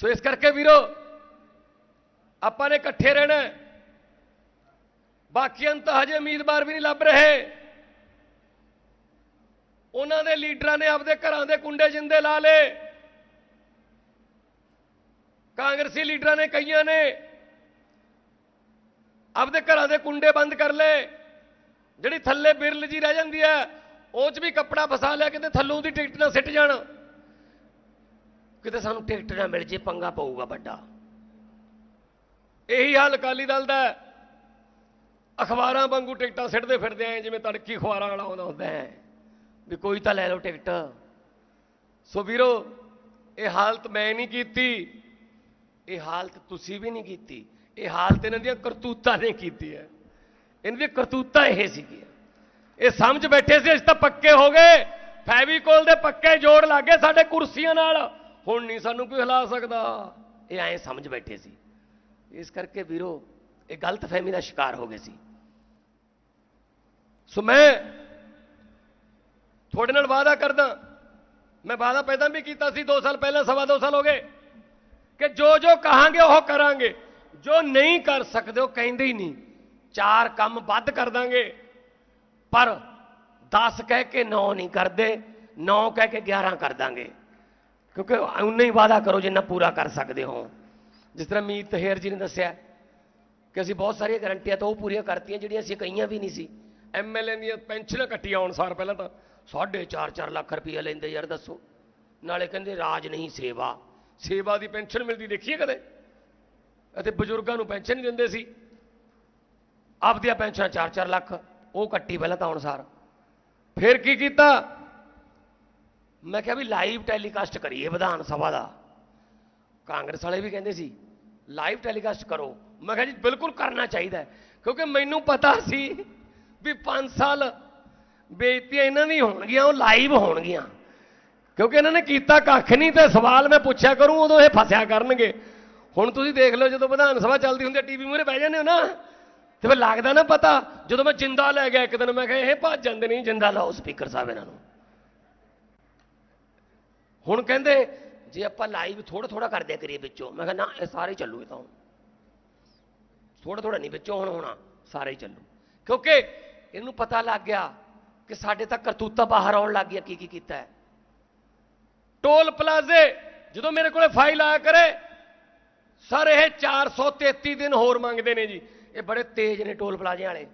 ਸੋ ਇਸ ਕਰਕੇ ਵੀਰੋ, ਆਪਾਂ ਨੇ ਇਕੱਠੇ ਰਹਿਣਾ ਬਾਕੀਆਂ ਨੂੰ ਤਾਂ ਹਜੇ ਉਮੀਦਵਾਰ ਵੀ ਨਹੀਂ ਲੱਭ ਰਹੇ। ਉਹਨਾਂ ਦੇ ਲੀਡਰਾਂ ਨੇ ਆਪਦੇ ਘਰਾਂ ਦੇ ਕੁੰਡੇ ਜਿੰਦੇ ਲਾ ਲਏ। ਕਾਂਗਰਸੀ ਲੀਡਰਾਂ ਨੇ ਕਈਆਂ ਨੇ ਆਪਦੇ ਘਰਾਂ ਦੇ ਕੁੰਡੇ ਬੰਦ ਕਰ ਲਏ। ਜਿਹੜੀ ਥੱਲੇ ਬਿਰਲ ਜੀ ਰਹਿ ਜਾਂਦੀ ਹੈ, ਉਹ 'ਚ ਵੀ ਕੱਪੜਾ ਫਸਾ ਲਿਆ ਕਿਤੇ ਥੱਲੋਂ ਦੀ ਟਿਕਟ ਨਾ ਸਿੱਟ ਜਾਣ। ਕਿਤੇ ਸਾਨੂੰ ਟਿਕਟ ਨਾ ਮਿਲ ਜੇ, ਪੰਗਾ ਪਊਗਾ ਵੱਡਾ। ਇਹੀ ਹਾਲ ਅਕਾਲੀ ਦਲ ਦਾ ਅਖਬਾਰਾਂ ਵਾਂਗੂ ਟਿਕਟਾਂ ਸਿੱਟਦੇ ਫਿਰਦੇ ਆਂ, ਜਿਵੇਂ ਤੜਕੀ ਅਖਬਾਰਾਂ ਵਾਲਾ ਆਉਂਦਾ ਹੁੰਦਾ ਹੈ। ਵੀ ਕੋਈ ਤਾਂ ਲੈ ਲਓ ਟਿਕਟ। ਸੋ ਵੀਰੋ, ਇਹ ਹਾਲਤ ਮੈਂ ਨਹੀਂ ਕੀਤੀ। ਇਹ ਹਾਲਤ ਤੁਸੀਂ ਵੀ ਨਹੀਂ ਕੀਤੀ। ਇਹ ਹਾਲਤ ਇਹਨਾਂ ਦੀਆਂ ਕਰਤੂਤਾਂ ਨੇ ਕੀਤੀ ਹੈ। ਇਹਨਾਂ ਦੀਆਂ ਕਰਤੂਤਾਂ ਇਹ ਸੀਗੀਆਂ। ਇਹ ਸਮਝ ਬੈਠੇ ਸੀ, ਅਸੀਂ ਤਾਂ ਪੱਕੇ ਹੋ ਗਏ। ਫੈਵੀਕੋਲ ਦੇ ਪੱਕੇ ਜੋੜ ਲੱਗੇ ਸਾਡੇ ਕੁਰਸੀਆਂ ਨਾਲ। ਹੁਣ ਨਹੀਂ ਸਾਨੂੰ ਕੋਈ ਹਿਲਾ ਸਕਦਾ। ਇਹ ਐਂ ਸਮਝ ਬੈਠੇ ਸੀ। ਇਸ ਕਰਕੇ ਵੀਰੋ, ਇਹ ਗਲਤ ਫਹਿਮੀ ਦਾ ਸ਼ਿਕਾਰ ਹੋ ਗਏ ਸੀ। ਸੋ ਮੈਂ ਤੁਹਾਡੇ ਨਾਲ ਵਾਅਦਾ ਕਰਦਾ। ਮੈਂ ਵਾਅਦਾ ਪਹਿਲਾਂ ਵੀ ਕੀਤਾ ਸੀ 2 ਸਾਲ ਪਹਿਲਾਂ, ਸਵਾ 2 ਸਾਲ ਹੋ ਗਏ। ਕਿ ਜੋ ਜੋ ਕਹਾਂਗੇ, ਉਹ ਕਰਾਂਗੇ। ਜੋ ਨਹੀਂ ਕਰ ਸਕਦੇ, ਉਹ ਕਹਿੰਦੇ ਹੀ ਨਹੀਂ। ਚਾਰ ਕੰਮ ਵੱਧ ਕਰ ਦਾਂਗੇ। ਪਰ 10 ਕਹਿ ਕੇ 9 ਨਹੀਂ ਕਰਦੇ 9 ਕਹਿ ਕੇ 11 ਕਰ ਦਾਂਗੇ। ਕਿਉਂਕਿ ਉਨਾ ਹੀ ਵਾਅਦਾ ਕਰੋ ਜਿੰਨਾ ਪੂਰਾ ਕਰ ਸਕਦੇ ਹੋ। ਜਿਸ ਤਰ੍ਹਾਂ ਮੀਤ ਹੇਰ ਜੀ ਨੇ ਦੱਸਿਆ ਕਿ ਅਸੀਂ ਬਹੁਤ ਸਾਰੀਆਂ ਗਰੰਟੀਆਂ ਤਾਂ ਉਹ ਪੂਰੀਆਂ ਕਰਤੀਆਂ, ਜਿਹੜੀਆਂ ਅਸੀਂ ਕਹੀਆਂ ਵੀ ਨਹੀਂ ਸੀ। ਐਮਐਲਏ ਦੀਆਂ ਪੈਨਸ਼ਨਾਂ ਕੱਟੀਆਂ ਆਉਣ ਸਾਰ ਪਹਿਲਾਂ ਤਾਂ। 4.5 ਲੱਖ ਰੁਪਈਆ ਲੈਂਦੇ ਯਾਰ ਦੱਸੋ। ਨਾਲੇ ਕਹਿੰਦੇ ਰਾਜ ਨਹੀਂ ਸੇਵਾ। ਸੇਵਾ ਦੀ ਪੈਨਸ਼ਨ ਮਿਲਦੀ ਦੇਖੀਏ ਕਦੇ। ਅਤੇ ਬਜ਼ੁਰਗਾਂ ਨੂੰ ਪੈਨਸ਼ਨ ਨਹੀਂ ਦਿੰਦੇ ਸੀ। ਆਪਦੀਆਂ ਪੈਨਸ਼ਨਾਂ 4-4 ਲੱਖ, ਉਹ ਕੱਟੀ ਪਹਿਲਾਂ ਤਾਂ ਅਨੁਸਾਰ ਫਿਰ ਕੀ ਕੀਤਾ? ਮੈਂ ਕਿਹਾ ਵੀ ਲਾਈਵ ਟੈਲੀਕਾਸਟ ਕਰੀਏ ਵਿਧਾਨ ਸਭਾ ਦਾ। ਕਾਂਗਰਸ ਵਾਲੇ ਵੀ ਕਹਿੰਦੇ ਸੀ ਲਾਈਵ ਟੈਲੀਕਾਸਟ ਕਰੋ। ਮੈਂ ਕਿਹਾ ਜੀ ਬਿਲਕੁਲ ਕਰਨਾ ਚਾਹੀਦਾ ਕਿਉਂਕਿ ਮੈਨੂੰ ਪਤਾ ਸੀ ਵੀ 5 ਸਾਲ ਬੇਇੱਜ਼ਤੀਆਂ ਇਹਨਾਂ ਦੀ ਹੋਣਗੀਆਂ, ਉਹ ਲਾਈਵ ਹੋਣਗੀਆਂ। ਕਿਉਂਕਿ ਇਹਨਾਂ ਨੇ ਕੀਤਾ ਕੱਖ ਨਹੀਂ ਤੇ ਸਵਾਲ ਮੈਂ ਪੁੱਛਿਆ ਕਰੂੰ, ਉਦੋਂ ਇਹ ਫਸਿਆ ਕਰਨਗੇ। ਹੁਣ ਤੁਸੀਂ ਦੇਖ ਲਓ ਜਦੋਂ ਵਿਧਾਨ ਸਭਾ ਚੱਲਦੀ ਹੁੰਦੀ ਹੈ, ਟੀਵੀ ਮੂਹਰੇ ਬਹਿ ਜਾਂਦੇ ਹੋ ਨਾ, ਤੇ ਫਿਰ ਲੱਗਦਾ ਨਾ ਪਤਾ, ਜਦੋਂ ਮੈਂ ਜਿੰਦਾ ਲੈ ਗਿਆ ਇੱਕ ਦਿਨ, ਮੈਂ ਕਿਹਾ ਇਹ ਭੱਜ ਜਾਂਦੇ ਨਹੀਂ, ਜਿੰਦਾ ਲਾਓ ਸਪੀਕਰ ਸਾਹਿਬ ਇਹਨਾਂ ਨੂੰ। ਹੁਣ ਕਹਿੰਦੇ, ਜੇ ਆਪਾਂ ਲਾਈਵ ਥੋੜਾ ਥੋੜਾ ਕਰਦੇ ਕਰੀਏ ਵਿੱਚੋਂ, ਮੈਂ ਕਿਹਾ, ਨਾ, ਇਹ ਸਾਰੇ ਚੱਲੂ ਇਹ ਤਾਂ ਥੋੜਾ ਥੋੜਾ ਨਹੀਂ, ਵਿੱਚੋਂ ਹੁਣ ਹੋਣਾ, ਸਾਰੇ ਹੀ ਚੱਲੂ। ਕਿਉਂਕਿ ਇਹਨੂੰ ਪਤਾ ਲੱਗ ਗਿਆ ਕਿ ਸਾਡੇ ਤਾਂ ਕਰਤੂਤਾ ਬਾਹਰ ਆਉਣ ਲੱਗ ਗਿਆ ਕੀ ਕੀ ਕੀਤਾ ਟੋਲ ਪਲਾਜ਼ੇ, ਜਦੋਂ ਮੇਰੇ ਕੋਲੇ ਫਾਈਲ ਆਇਆ ਕਰੇ, ਸਰ, ਇਹ 433 ਦਿਨ ਹੋਰ ਮੰਗਦੇ ਨੇ ਜੀ। ਇਹ ਬੜੇ ਤੇਜ਼ ਨੇ ਟੋਲ ਪਲਾਜ਼ੇ ਵਾਲੇ।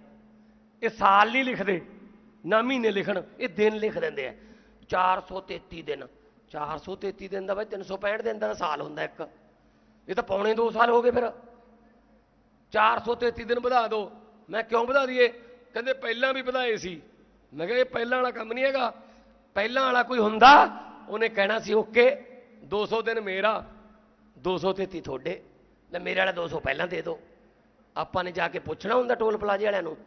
ਇਹ ਸਾਲ ਨਹੀਂ ਲਿਖਦੇ, ਨਾ ਮਹੀਨੇ ਲਿਖਣ, ਇਹ ਦਿਨ ਲਿਖ ਦਿੰਦੇ ਆ। 433 ਦਿਨ। 433 ਦਿਨ ਦਾ ਬਾਈ 365 ਦਿਨ ਦਾ ਸਾਲ ਹੁੰਦਾ ਇੱਕ। ਇਹ ਤਾਂ ਪੌਣੇ 2 ਸਾਲ ਹੋ ਗਏ ਫਿਰ। 433 ਦਿਨ ਵਧਾ ਦਿਓ। ਮੈਂ ਕਿਉਂ ਵਧਾ ਦਈਏ? ਕਹਿੰਦੇ ਪਹਿਲਾਂ ਵੀ ਵਧਾਏ ਸੀ। ਮੈਂ ਕਿਹਾ ਇਹ ਪਹਿਲਾਂ ਵਾਲਾ ਕੰਮ ਨਹੀਂ ਹੈਗਾ। ਪਹਿਲਾਂ ਵਾਲਾ ਕੋਈ ਹੁੰਦਾ, ਉਹਨੇ ਕਹਿਣਾ ਸੀ, ਓਕੇ 200 ਦਿਨ ਮੇਰਾ 233 ਤੁਹਾਡੇ। ਲੈ ਮੇਰੇ ਵਾਲਾ 200 ਪਹਿਲਾਂ ਦੇ ਦਿਓ। ਆਪਾਂ ਨੇ ਜਾ ਕੇ ਪੁੱਛਣਾ ਹੁੰਦਾ ਟੋਲ ਪਲਾਜ਼ੇ ਵਾਲਿਆਂ ਨੂੰ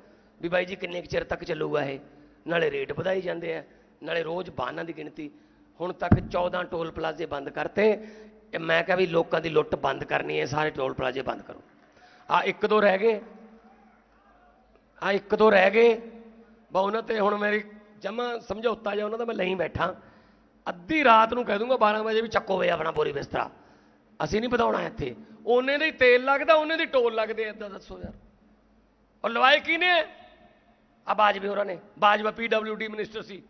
ਵੀ ਬਾਈ ਜੀ ਕਿੰਨੇ ਕੁ ਚਿਰ ਤੱਕ ਚੱਲੂਗਾ ਇਹ? ਨਾਲੇ ਰੇਟ ਵਧਾਈ ਜਾਂਦੇ ਆ। ਨਾਲੇ ਰੋਜ਼ ਵਾਹਨਾਂ ਦੀ ਗਿਣਤੀ। ਹੁਣ ਤੱਕ 14 ਟੋਲ ਪਲਾਜ਼ੇ ਬੰਦ ਕਰਤੇ ਮੈਂ ਕਿਹਾ ਵੀ ਲੋਕਾਂ ਦੀ ਲੁੱਟ ਬੰਦ ਕਰਨੀ ਹੈ, ਸਾਰੇ ਟੋਲ ਪਲਾਜ਼ੇ ਬੰਦ ਕਰੋ। ਆ ਇੱਕ ਦੋ ਰਹਿ ਗਏ। ਆ ਇੱਕ ਦੋ ਰਹਿ ਗਏ। ਬਾ ਉਹਨਾਂ ਤੇ ਹੁਣ ਮੇਰੀ ਜਮਾ ਸਮਝੌਤਾ ਜਾਂ ਉਹਨਾਂ ਦਾ ਮੈਂ ਲਈ ਬੈਠਾ। ਅੱਧੀ ਰਾਤ ਨੂੰ ਕਹਿ ਦੂੰਗਾ 12 ਵਜੇ ਵੀ ਚੱਕੋ ਵੇ ਆਪਣਾ ਬੋਰੀ ਬਿਸਤਰਾ। ਅਸੀਂ ਨਹੀਂ ਵਧਾਉਣਾ ਇੱਥੇ। ਉਹਨੇ ਦੇ ਹੀ ਤੇਲ ਲੱਗਦਾ, ਉਹਨੇ ਦੀ ਟੋਲ ਲੱਗਦੇ, ਏਦਾਂ ਦੱਸੋ ਯਾਰ। ਔਰ ਲਵਾਏ ਕੀ ਨੇ ਆ ਬਾਜਵੇ ਹੋਰਾਂ ਨੇ। ਬਾਜਵਾ ਪੀਡਬਲਯੂਡੀ ਮਿਨਿਸਟਰ ਸੀ।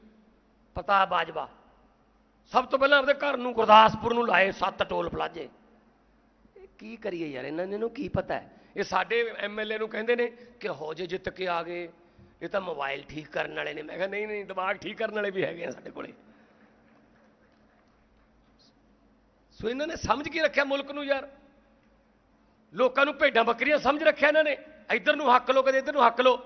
ਪ੍ਰਤਾਪ ਬਾਜਵਾ। ਸਭ ਤੋਂ ਪਹਿਲਾਂ ਆਪਦੇ ਘਰ ਨੂੰ ਗੁਰਦਾਸਪੁਰ ਨੂੰ ਲਾਏ ਸੱਤ ਟੋਲ ਪਲਾਜੇ। ਇਹ ਕੀ ਕਰੀਏ ਯਾਰ, ਇਹਨਾਂ ਨੇ ਨੂੰ ਕੀ ਪਤਾ ਹੈ? ਇਹ ਸਾਡੇ ਐਮਐਲਏ ਨੂੰ ਕਹਿੰਦੇ ਨੇ ਕਿ ਹੋ ਜੇ ਜਿੱਤ ਕੇ ਆ ਗਏ, ਇਹ ਤਾਂ ਮੋਬਾਈਲ ਠੀਕ ਕਰਨ ਵਾਲੇ ਨੇ। ਮੈਂ ਕਿਹਾ ਨਹੀਂ ਨਹੀਂ, ਦਿਮਾਗ ਠੀਕ ਕਰਨ ਵਾਲੇ ਵੀ ਹੈਗੇ ਆ ਸਾਡੇ ਕੋਲੇ। ਸੋ ਇਹਨਾਂ ਨੇ ਸਮਝ ਕੀ ਰੱਖਿਆ ਮੁਲਕ ਨੂੰ ਯਾਰ। ਲੋਕਾਂ ਨੂੰ ਭੇਡਾਂ ਬੱਕਰੀਆਂ ਸਮਝ ਰੱਖਿਆ ਇਹਨਾਂ ਨੇ। ਇੱਧਰ ਨੂੰ ਹੱਕ ਲੋ ਕਦੇ ਇੱਧਰ ਨੂੰ ਹੱਕ ਲੋ